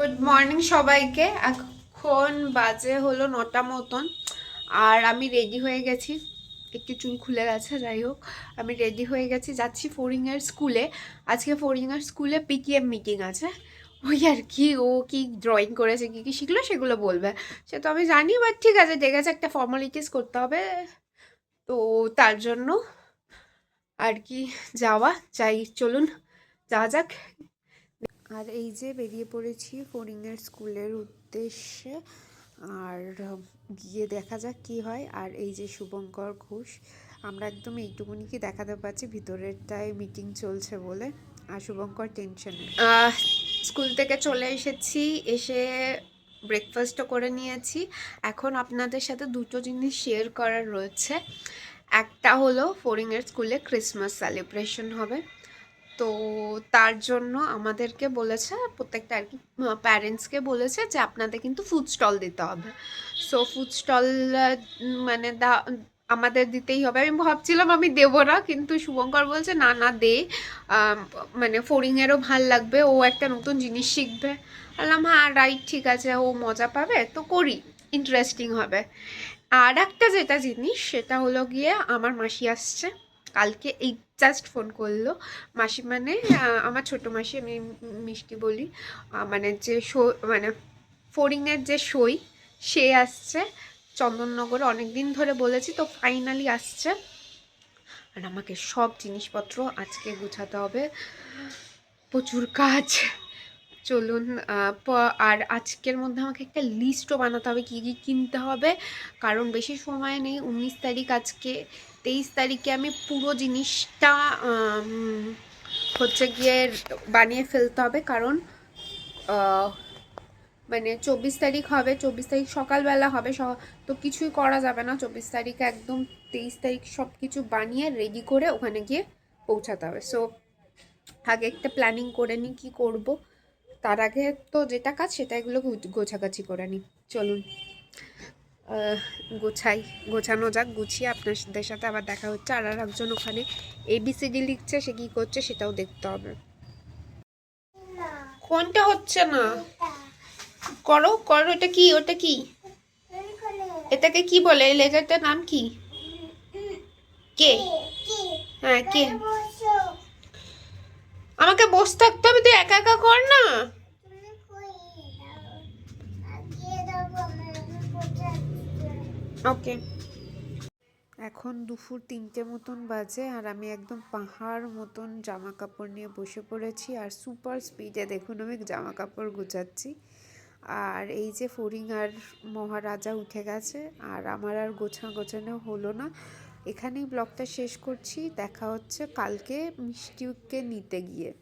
Good morning সবাইকে। এখন বাজে হলো নটা মতন। আর আমি রেডি হয়ে গেছি। একটু চুল খুলে গেছে, যাই হোক। আমি রেডি হয়ে গেছি। যাচ্ছি ফোরিংয়ের স্কুলে আজকে ফোরিংয়ের স্কুলে পিটিএম মিটিং আছে। ওই আর কি, ও কি ড্রয়িং করেছে, কি কি শিখলো সেগুলো বলবে। সে তো আমি জানি বাট ঠিক আছে দেখেছে একটা ফর্মালিটিস করতে হবে। তো তার জন্য আর কি যাওয়া। চাই চলুন যা যাক। আর এই যে বেরিয়ে পড়েছি ফরিংয়ের স্কুলের উদ্দেশ্যে, আর গিয়ে দেখা যাক কি হয়। আর এই যে শুভঙ্কর ঘোষ, আমরা একদম এইটুকুনি কি দেখাতে পাচ্ছি ভিতরেরটায় মিটিং চলছে বলে। আর শুভঙ্কর টেনশনে স্কুল থেকে চলে এসেছি, এসে ব্রেকফাস্টও করে নিয়েছি। এখন আপনাদের সাথে দুটো জিনিস শেয়ার করার রয়েছে। একটা হলো ফরিংয়ের স্কুলে ক্রিসমাস সেলিব্রেশন হবে। তো তার জন্য আমাদেরকে বলেছে, প্রত্যেকটা আর কি প্যারেন্টসকে বলেছে যে আপনাদের কিন্তু ফুড স্টল দিতে হবে। সো ফুড স্টল মানে দা, আমাদের দিতেই হবে। আমি ভাবছিলাম আমি দেবো না, কিন্তু শুভঙ্কর বলছে, না না, দে। মানে ফোরিংয়েরও ভালো লাগবে, ও একটা নতুন জিনিস শিখবে। বললাম হ্যাঁ রাইট ঠিক আছে, ও মজা পাবে, তো করি ইন্টারেস্টিং হবে। আর একটা যেটা জিনিস, সেটা হলো গিয়ে আমার মাসি আসছে। কালকে এই জাস্ট ফোন করল। মাসি মানে আমার ছোট মাসি, আমি মিষ্টি বলি মানে যে শো মানে ফোরিংয়ের যে সই, সে আসছে। চন্দননগরে অনেক দিন ধরে বলেছি, তো ফাইনালি আসছে। আর আমাকে সব জিনিসপত্র আজকে গুছাতে হবে। প্রচুর কাজ। চলুন আর আজকের মধ্যে আমাকে একটা লিস্টও বানাতে হবে, কী কী কিনতে হবে। কারণ বেশি সময় নেই, উনিশ তারিখ আজকে, তেইশ তারিখে আমি পুরো জিনিসটা হচ্ছে গিয়ে বানিয়ে ফেলতে হবে। কারণ মানে চব্বিশ তারিখ হবে, চব্বিশ তারিখ সকালবেলা হবে তো কিছুই করা যাবে না। চব্বিশ তারিখে একদম তেইশ তারিখ সব কিছু বানিয়ে রেডি করে ওখানে গিয়ে পৌঁছাতে হবে। সো আগে একটা প্ল্যানিং করে নিই কী করব। তার আগে তো যেটা কাজ সেটা এগুলো গোছাগাছি করে নিই। চলুন। গোছাই গোছানো যাক গুছিয়ে আপনাদের সাথে আবার দেখা হচ্ছে। আর আর একজন ওখানে এবিসিডি লিখছে সে কী করছে সেটাও দেখতে হবে। কোনটা হচ্ছে না। করো করো এটা কি ওটা কি? এটাকে কি বলে? এই লেজারটার নাম কি? কে? হ্যাঁ কে? আমাকে বসে থাকতে ওকে। এখন দুপুর তিনটে মতন বাজে আর আমি একদম পাহাড় মতন জামা কাপড় নিয়ে বসে পড়েছি আর সুপার স্পিডে দেখুন আমি জামা কাপড় গোছাচ্ছি। আর এই যে ফড়িং আর মহারাজা উঠে গেছে আর আমার আর গোছা গোছানো হলো না। এখানেই ব্লগটা শেষ করছি, দেখা হচ্ছে কালকে মিষ্টিকে নিতে গিয়ে।